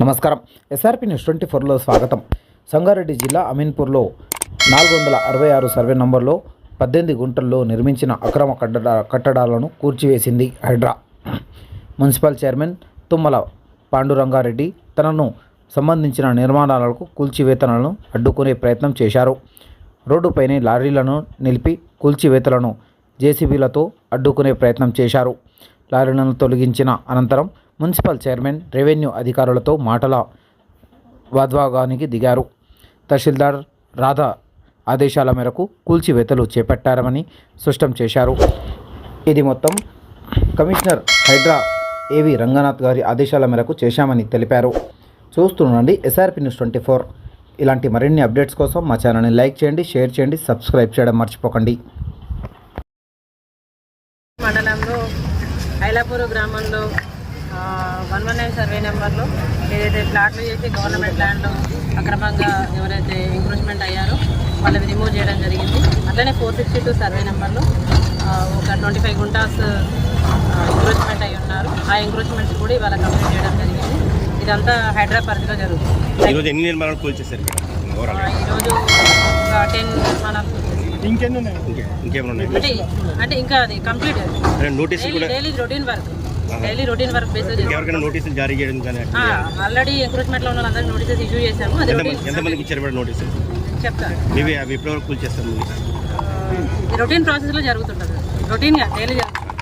నమస్కారం. SRP news twenty ఫోర్లో స్వాగతం. సంగారెడ్డి జిల్లా అమీన్పూర్లో నాలుగు వందల అరవై ఆరు సర్వే నంబర్లో పద్దెనిమిది గుంటల్లో నిర్మించిన అక్రమ కట్టడ కట్టడాలను కూర్చివేసింది హైడ్రా. మున్సిపల్ చైర్మన్ తుమ్మల పాండురంగారెడ్డి తనను సంబంధించిన నిర్మాణాలకు కూల్చివేతలను అడ్డుకునే ప్రయత్నం చేశారు. రోడ్డుపైనే లారీలను నిలిపి కూల్చివేతలను జేసీబీలతో అడ్డుకునే ప్రయత్నం చేశారు. లారీలను తొలగించిన అనంతరం మున్సిపల్ చైర్మన్ రెవెన్యూ అధికారులతో మాటల వాద్వాగానికి దిగారు. తహసీల్దార్ రాధా ఆదేశాల మేరకు కూల్చివేతలు చేపట్టారని స్పష్టం చేశారు. ఇది మొత్తం కమిషనర్ హైడ్రా ఏవి రంగనాథ్ గారి ఆదేశాల మేరకు చేశామని తెలిపారు. చూస్తుండండి ఎస్ఆర్పి న్యూస్ ట్వంటీ ఫోర్. ఇలాంటి మరిన్ని అప్డేట్స్ కోసం మా ఛానల్ని లైక్ చేయండి షేర్ చేయండి సబ్స్క్రైబ్ చేయడం మర్చిపోకండి. ఐలాపూర్ గ్రామంలో వన్ వన్ నైన్ సర్వే నెంబర్లో ఏదైతే ప్లాట్లు చేసి గవర్నమెంట్ ల్యాండ్లో అక్రమంగా ఎవరైతే ఎంక్రోచ్మెంట్ అయ్యారో వాళ్ళని రిమూవ్ చేయడం జరిగింది. అట్లనే ఫోర్ సిక్స్టీ టూ సర్వే నెంబర్లో ఒక ట్వంటీ ఫైవ్ గుంటాస్ ఎంక్రోచ్మెంట్ అయి ఉన్నారు. ఆ ఎంక్రోచ్మెంట్స్ కూడా ఇవాళ కంప్లీట్ చేయడం జరిగింది. ఇదంతా హైదరాబాద్ పరిధిలో జరుగుతుంది. ఈరోజు ఎన్ని నిర్మాణాలు కూల్చేశారు ఈరోజు ఒక టెన్ నిర్మాణాలు ఇంకే ఇంకేమైనా ఉన్నాయి అంటే అంటే ఇంకా అది కంప్లీట్ కూడా daily routine work. Daily routine work base ఇంకెవరికైనా నోటీసులు జారీ చేయడం కానీ అట్లా ఆల్రెడీ ఎంక్రోచ్మెంట్లో ఉన్న వాళ్ళందరికీ నోటీసెస్ ఇష్యూ చేశాము. అది ఎంతమంది routine- ఎంతమందికి ఇచ్చారు కూడా చెప్తాను ఇవి అవి ఎప్పటివరకు కూల్చేస్తారు రొటీన్ ప్రాసెస్లో జరుగుతుంటుంది. రొటీన్గా డైలీ జరుగుతుంది.